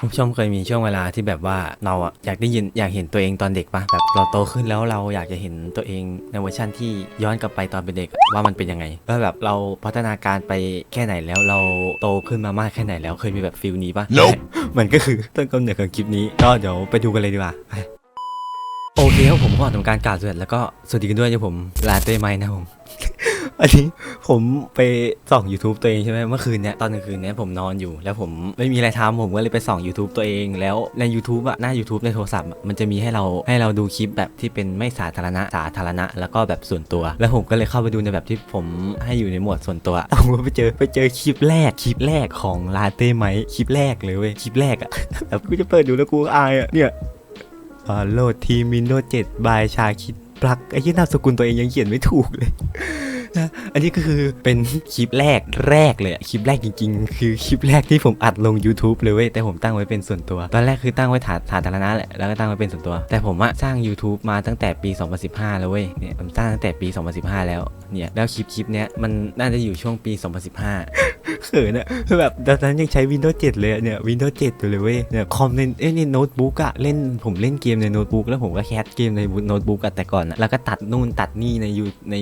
คุณผู้ชมเคยมีช่วงเวลาที่แบบว่าเราอะอยากได้ยินอยากเห็นตัวเองตอนเด็กปะแบบเราโตขึ้นแล้วเราอยากจะเห็นตัวเองในเวอร์ชันที่ย้อนกลับไปตอนเป็นเด็กอะว่ามันเป็นยังไงแล้วแบบเราพัฒนาการไปแค่ไหนแล้วเราโตขึ้นมามากแค่ไหนแล้วเคยมีแบบฟิลนี้ปะ Nope มันก็คือต้นกำเนิดของคลิปนี้ก็เดี๋ยวไปดูกันเลยดีกว่าไปโอเคครับผมก็ทำการกล่าวสวัสดีแล้วก็สวัสดีกันด้วยนะผมลาเต้ไมค์นะผม อันนี้ผมไปส่อง YouTube ตัวเองใช่ไหมเมื่อคืนเนี้ยตอนกลางคืนเนี้ยผมนอนอยู่ แล้วผมไม่มีอะไรทำผมก็เลยไปส่อง YouTube ตัวเองแล้วใน YouTube อะหน้า YouTube ในโทรศัพท์อะมันจะมีให้เราให้เราดูคลิปแบบที่เป็นไม่สาธารณะสาธารณะ แล้วก็แบบส่วนตัว แล้วผมก็เลยเข้าไปดูในแบบที่ผมให้อยู่ในหมวดส่วนตัวผมก็ไปเจอไปเจอคลิปแรกคลิปแรกของลาเต้ไหมคลิปแรกเลยเว้ยคลิปแรกอะแบบกูจะเปิดดูแล้วกูอายอะเนี่ยอ่าโหลดทีมินโดเจ็ดบายชาคิดปลักไอ้ที่นามสกุลตัวเองยังเขียนไม่ถูกเลย นะอันนี้ก็คือเป็นคลิปแรกแรกเลยคลิปแรกจริงๆ คือคลิปแรกที่ผมอัดลง YouTube เลยเว้ยแต่ผมตั้งไว้เป็นส่วนตัว ตอนแรกคือตั้งไว้ฐานสาธารณะแหละแล้วก็ตั้งไว้เป็นส่วนตัว แต่ผมอะสร้าง YouTube มาตั้งแต่ปี 2015 แล้วเว้ยเนี่ยผมสร้างตั้งแต่ปี 2015 แล้วเนี่ยแล้วคลิปคลิปเนี้ยมันน่าจะอยู่ช่วงปี 2015 เขินอะแบบตอนนั้นยังใช้ Windows 7 เลยเนี่ย Windows 7อยู่เลยเว้ยเนี่ยคอมในเอ้ยในโน้ตบุ๊กอะเล่นผมเล่นเกมในโน้ตบุ๊กแล้วผมก็แคสเกมในโน้ตบุ๊กอะแต่ก่อนอะแล้วก็ตัดนู่นตัดนี่ในยูใน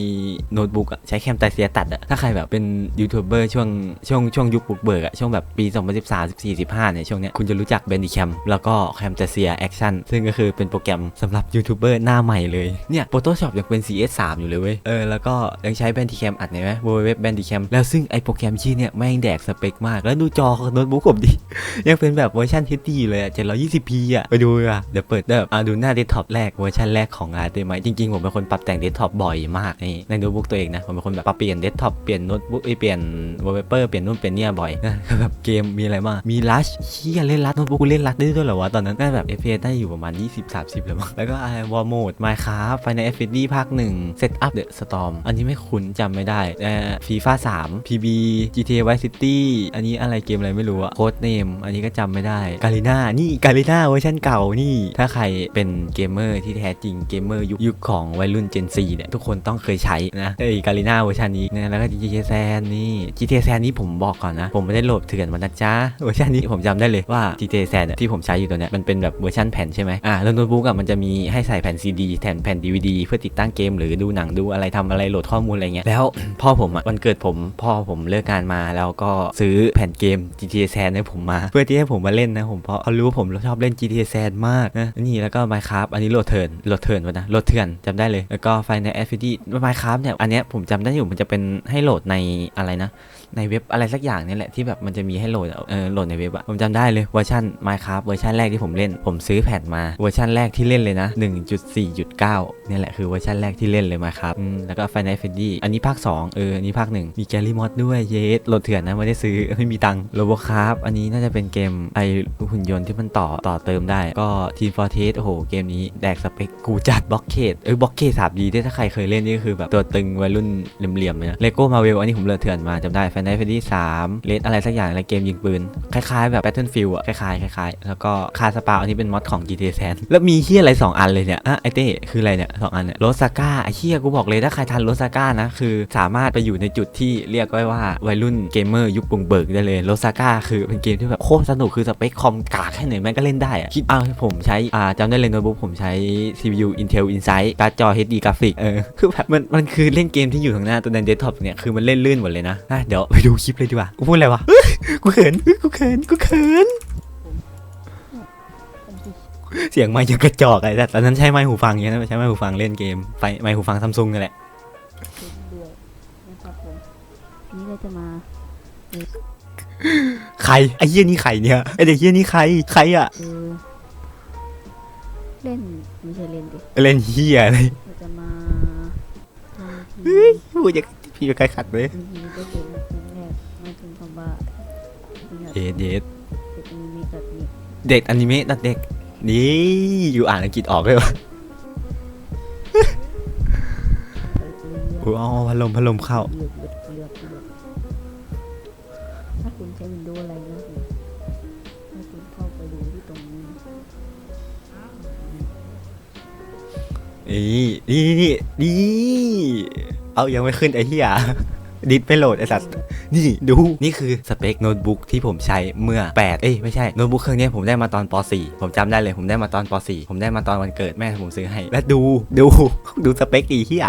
โน้ตบุ๊กอะใช้แคมไตเซียตัดอะถ้าใครแบบเป็นยูทูบเบอร์ช่วงช่วงช่วงยุคบุกเบิกอะช่วงแบบปี 2013 14 15เนี่ยช่วงเนี้ยคุณจะรู้จัก b a n d i c a m แล้วก็ Camtasia Action ซึ่งก็คือเป็นโปรแกรมสำหรับยูทูบเบอร์หน้าใหม่เลยเนี่ย Photoshop ยังเป็น CS3 อยู่เลยเว้ยเออแล้วก็ยังใช้ Bandicam อัดเนี่ยไหม www Bandicam แล้วซึ่งไอโปรแกรมชื่อเนี่ยแม่งแดกสเปคมาก แล้วดูจอโน้ตบุ๊กผมดิ ยังเป็นแบบเวอร์ชัน HD เลยอะ 720p อะไปดูอะ เดี๋ยวเปิดเดี๋ยวอะดูหน้าเดสก์ท็อปแรกเวอร์ชันแรกของ r ไหมจริงๆ ผมเป็นคนปรับแต่งเดสก์ท็อปบ่อยมากในในโน้ตบุ๊กตัวเองนะ ผมเป็นคนแบบปรับเปลี่ยนเดสก์ท็อปเปลี่ยนโน้ตบุ๊กเอ้เปลี่ยนวอลเปเปอร์เปลี่ยนนู่นเปลี่ยนนี่บ่อยนะแบบเกมมีอะไรบ้างมีลัชเชี่ยเล่นลัชโน้ตบุ๊กกูเล่นลัชได้ด้วยเหรอวะตอนนั้นน่าแบบ FPS ได้อยู่ประมาณ 20-30แล้วมั้งแล้วก็ไอ้วอร์โหมด Minecraft Final Fantasy ภาคหนึ่ง Set Up The Storm อันนี้ไม่คุ้นจำไม่ได้เอ่อ FIFA 3 PB GTA Vice City อันนี้อะไรเกมอะไรไม่รู้อะโค้ดเนมอันนี้ก็จำไม่ได้กาลิน่านี่กาลิน่าเวอร์ชันเก่านี่ ถ้าใครเป็นเกมเมอร์ที่แท้จริงเกมเมอร์ยุคยุคของวัยรุ่น Gen Z เนี่ยทุกคนต้องเคยใช้นะเอ้กาลิน่าเวอร์ชันนี้นะแล้วก็ GTA San นี่ GTA San นี้ผมบอกก่อนนะ ผมไม่ได้โหลดเถื่อนมานะจ๊ะเวอร์ชันนี้ผมจำได้เลยว่า GTA San เนี่ยที่ผมใช้อยู่ตัวเนี้ยมันเป็นแบบเวอร์ชันแผ่นใช่ไหมอ่าแล้วโน้ตบุ๊กอะมันจะมีให้ใส่แผ่น CD แทนแผ่น DVD เพื่อติดตั้งเกมหรือดูหนังดูอะไรทำอะไรโหลดข้อมูลอะไรเงี้ยแล้วพ่อผมอะวันเกิดผมพ่อผมเลิกงานมาแล้วก็ซื้อแผ่นเกม GTA San ให้ผมมา เพื่อที่ให้ผมมาเล่นนะผมเพราะเขารู้ว่าผมชอบเล่น GTA San มากนะนี่แล้วก็ Minecraft อันนี้โหลดเถื่อนโหลดเถื่อนวะนะโหลดเถื่อนจำได้เลย แล้วก็ Final Fantasy Minecraft เนี่ยอันเนี้ยผมจำได้อยู่มันจะเป็นให้โหลดในอะไรนะในเว็บอะไรสักอย่างนี่แหละที่แบบมันจะมีให้โหลดเออโหลดในเว็บอะผมจำได้เลยเวอร์ชัน Minecraft เวอร์ชันแรกที่ผมเล่น ผมซื้อแผ่นมาเวอร์ชันแรกที่เล่นเลยนะ 1.4.9เนี่ยแหละคือเวอร์ชันแรกที่เล่นเลย Minecraft แล้วก็ Final Fantasy อันนี้ภาค 2 เอออันนี้ภาค 1 มีแกลลี่มอดด้วยเยสโหลดเถื่อนนะไม่ได้ซื้อไม่มีตังค์โลโบคราฟอันนี้น่าจะเป็นเกมไอหุ่นยนต์ที่มันต่อต่อเติมได้ ก็ Team Fortress โอ้โหเกมนี้แดกสเปคกูจัดบล็อกเคดเออบล็อกเคดสามดีถ้าใครเคยเล่นนี่ก็คือแบบตัวตึงวัยรุ่นเหลี่ยมๆเลยนะเลโก้มาเวลอันนี้ผมโหลดเถื่อนมาจำได้ Final Fantasy 3เลดอะไรสักอย่างอะไรเกมยิงปืนคล้ายๆแบบ Battlefield อะคล้ายๆคล้ายๆแล้วก็คาสปาอันนี้เป็นมอดของ GTA San แล้วมีเฮียอะไร 2 อันเลยเนี่ยอะไอเต้คืออะไรเนี่ยสองอันเนี่ยโรสาก้าไอเฮียกูบอกเลยถ้าใครทันโรสาก้านะคือสามารถไปอยู่ในจุดที่เรียกไว้ว่าวัยรุ่นเกมเมอร์ยุคบุงเบิกได้เลยโรสาก้าคือเป็นเกมที่แบบโคตรสนุกคือสเปคคอมกากแค่ไหนแม่งก็เล่นได้อะคิดเอาผมใช้อ่าจำได้เลยโน้ตบุ๊กผมใช้ CPU Intel Insight การ์ดจอ HD กราฟิกเออคือแบบมันมันคือเล่นเกมที่อยู่ข้างหน้าตัวในเดสก์ท็อปเนี่ยคือมันเล่นลื่นหมดเลยนะอะเดี๋ยวไปดูคลิปเลยดีกว่ากูพูดอะไรวะกูเขินกูเขินกูเขินเสียงไมค์ยังกระจอกไอ้แต่ตอนนั้นใช้ไมค์หูฟังอย่างนี้นะใช้ไมค์หูฟังเล่นเกมไฟไมค์หูฟังซัมซุงนี่แหละเรื่อยนะครับผมนี่เราจะมา ใครไอ้เหี้ยนี่ใครเนี่ยไอ้เด็กเหี้ยนี่ใครใครอะเออเล่นไม่ใช่เล่นดิเล่นเหี้ยอะไรเราจะมาทำทีเฮ้ยพูดอย่างพี่ใครขัดเลยทีนี้ได้เป็นครั้งแรกไม่ถึงคำว่าเนี่ยเดดเดดเป็นอนิเมะแบบนี้เด็กอนิเมะตัดเด็กนี่อยู่อ่านอังกฤษออกเลยวะเออเลือกโอ้เอาพัดลมพัดลมเข้าเลือกเลื นี่นี่นี่นี่เอายังไม่ขึ้นไอ้เหี้ยดิสไม่โหลดไอสัตว์นี่ดู นี่คือสเปคโน้ตบุ๊กที่ผมใช้เมื่อ 8 เอ้ยไม่ใช่โน้ตบุ๊กเครื่องนี้ผมได้มาตอนป .4 ผมจำได้เลย ผมได้มาตอนป .4 ผมได้มาตอนวันเกิดแม่ผมซื้อให้ และดูดูดูสเปคดีเฮีย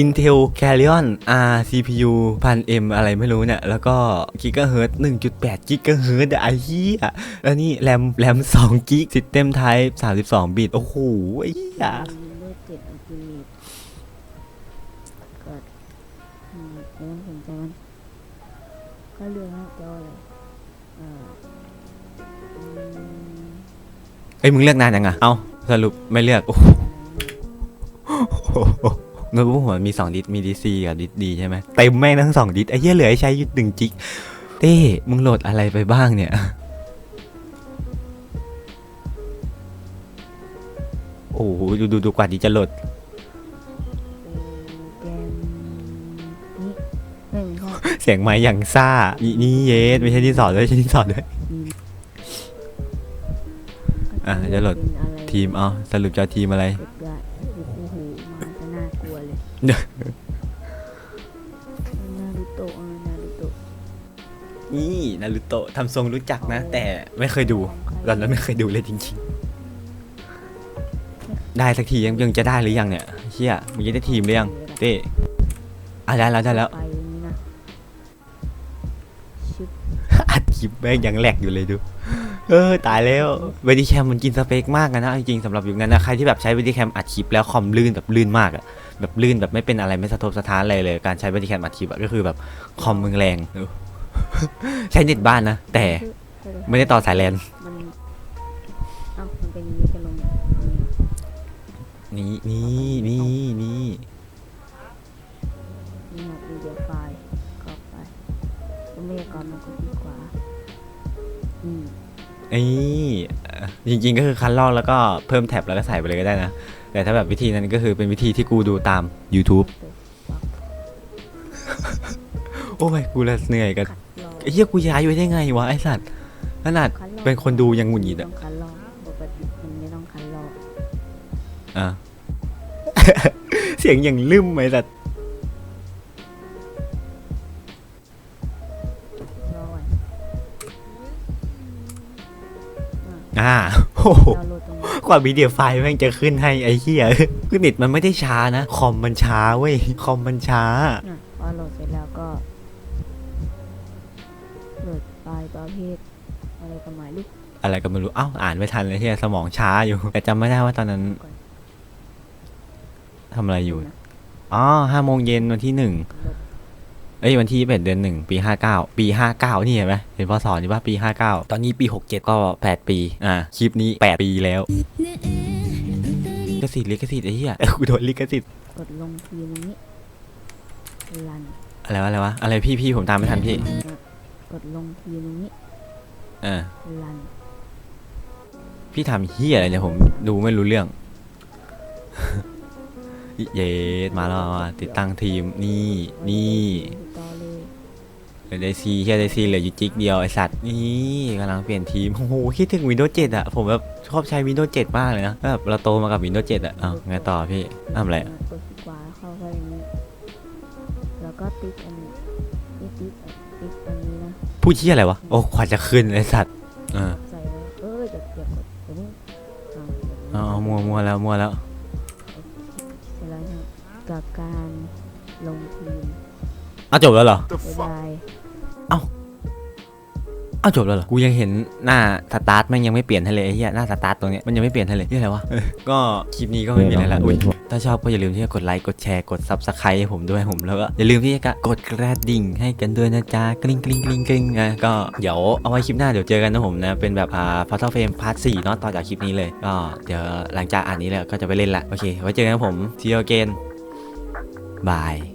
Intel Carrion R CPU 1000M อะไรไม่รู้เนี่ย แล้วก็ GHz 1.8 GHz อะไอ้เหี้ยแล้วนี่แรมแรม2 g b System Type 32 บิตโอ้โหไอ้เหี้ย ก็เรื่องหน้าจอเลยอ่าอืมเอ้ยมึงเลือกนานยังอะเอาสรุปไม่เลือกโอ้โหโน้ตบุ๊กผมมี2ดิสมี DC กับดิสดีใช่ไหมเต็มแม่งทั้ง2ดิสไอ้เหี้ยเหลือให้ใช้อยู่1จิกเต้มึงโหลดอะไรไปบ้างเนี่ย โอ้โหดูดูดูกว่าดีจะโหลด เสียงไม้อย่างซ่านี่นี่เยสไม่ใช่ที่สอนด้วยไม่ใช่ที่สอนด้วยทีมอะจะโหลดเป็นอะไรทีมเอาสรุปจะเอาทีมอะไรเด็กได้โอ้โหมาจะน่ากลัวเลยเดี๋ยว นารูโตะอะนารูโตะนี่นารุโตะทำทรงรู้จักนะ แต่ไม่เคยดูตอนนั้นไม่เคยดูเลยจริงๆ ได้สักทียังยังจะได้หรือยังเนี่ยเชี่ยมึงจะได้ทีมหรือยังเต้อะได้แล้วได้แล้ว ไป ลิปแม่งยังแหลกอยู่เลยดู เออตายแล้วเวดีแคมมันกินสเปคมากอะนะจริงๆสำหรับยุคนั้นนะใครที่แบบใช้เวดีแคมอัดคลิปแล้วคอมลื่นแบบลื่นมากอะแบบลื่นแบบไม่เป็นอะไรไม่สะทกสะท้านอะไรเลย การใช้เวดีแคมอัดคลิปอะก็คือแบบคอมมึงแรงเออใช้เน็ตบ้านนะแต่เออไม่ได้ต่อสายแลนมันเอ้ามันเป็นอย่างนี้จะลง นี่นี่นี่นี่นี่นี่ ไอ้เอ่อจริง ๆ ก็คือคันลอกแล้วก็เพิ่มแท็บแล้วก็ใส่ไปเลยก็ได้นะ แต่ถ้าแบบวิธีนั้นก็คือเป็นวิธีที่กูดูตาม YouTube เติมฟักโอ้ยกูละเหนื่อยกันคัดลอกไอ้เหี้ยกูย้ายไว้ได้ไงวะไอ้สัตว์ขนาดคัดลอกเป็นคนดูยังหงุดหงิดต้อะองคัดลอกปกติมันไม่ต้องคัดลอกอะเสียงอย่างลืมไหมสัตว์ อ่าโอ้โหดาวน์โหลดตรงนี้กว่าวิดีโอไฟล์แม่งจะขึ้นให้ไอ้เหี้ยคือเน็ตมันไม่ได้ช้านะคอมมันช้าเว้ยคอมมันช้าน่ะพอโหลดเสร็จแล้วก็โหลดไฟล์ประเภทอะไรก็หมายลูกอะไรก็ไม่รู้เอ้าอ่านไม่ทันเลยเฮียสมองช้าอยู่ แต่จำไม่ได้ว่าตอนนั้นทำอะไรอยู่นะอ๋อห้าโมงเย็นวันที่หนึ่งโหลด เอ้ยวันที่เป็นเดือนหนึ่งปีห้าเก้าปีห้าเก้านี่เห็นไหมเห็นพศอยู่ป่ะปีห้าเก้าตอนนี้ปีหกเจ็ดก็แปดปีอ่าคลิปนี้แปดปีแล้วลิขสิทธิ์ลิขสิทธิ์ไอ้เหี้ยกูโดนลิขสิทธิ์กดลงทีตรงนี้รันอะไรวะอะไรวะอะไรพี่พี่ผมตามไม่ทันพี่ กดลงทีตรงนี้เออรันพี่ทำเฮียอะไรเนี่ยผมดูไม่รู้เรื่อง เย็ดมาแล้วมาติดตั้งทีมนี่นี่ติดต่อเลยเหลือไดซีเฮียไดซีเหลืออยู่จิกเดียวไอสัตว์นี่กำลังเปลี่ยนทีมโอ้โหคิดถึง Windows 7อะผมแบบชอบใช้ Windows 7 มากเลยนะแบบเราโตมากับ Windows 7อะอ้าวไงต่อพี่ทำอะไรอะกดที่ขวาเข้าไปอย่างนี้แล้วก็ติ๊กอันนี้นี่ติ๊กติ๊กอันนี้นะพูดเฮียอะไรวะโอ้ขวัญจะขึ้นไอสัตว์เออใส่ไว้เออจะเก็บกดตรงนี้อ่าเอาเอามัวมัวแล้วมัวแล้ว ไปแล้วนะกับการลงทีมอะจบแล้วเหรอบ๊ายบาย อ้าวจบแล้วเหรอ กูยังเห็นหน้าสตาร์ทแม่งยังไม่เปลี่ยนให้เลยไอ้เหี้ยหน้าสตาร์ทตรงเนี้ยมันยังไม่เปลี่ยนให้เลยนี่อะไรวะเออก็คลิปนี้ก็ไม่มีอะไรละอุ้ยถ้าชอบก็อย่าลืมที่จะกดไลค์กดแชร์กดซับสไครต์ให้ผมด้วยผมแล้วก็อย่าลืมที่จะกดกระดิ่งให้กันด้วยนะจ๊ะกริ๊งกริ๊งกริ๊งกริ๊งนะก็เดี๋ยวเอาไว้คลิปหน้าเดี๋ยวเจอกันนะผมนะเป็นแบบอ่าพอร์ทัลเฟรมพาร์ทสี่เนาะต่อจากคลิปนี้เลยก็เดี๋ยวหลังจากอ่านนี้แล้วก็จะไปเล่นละโอเคไว้เจอกันนะผม see you again bye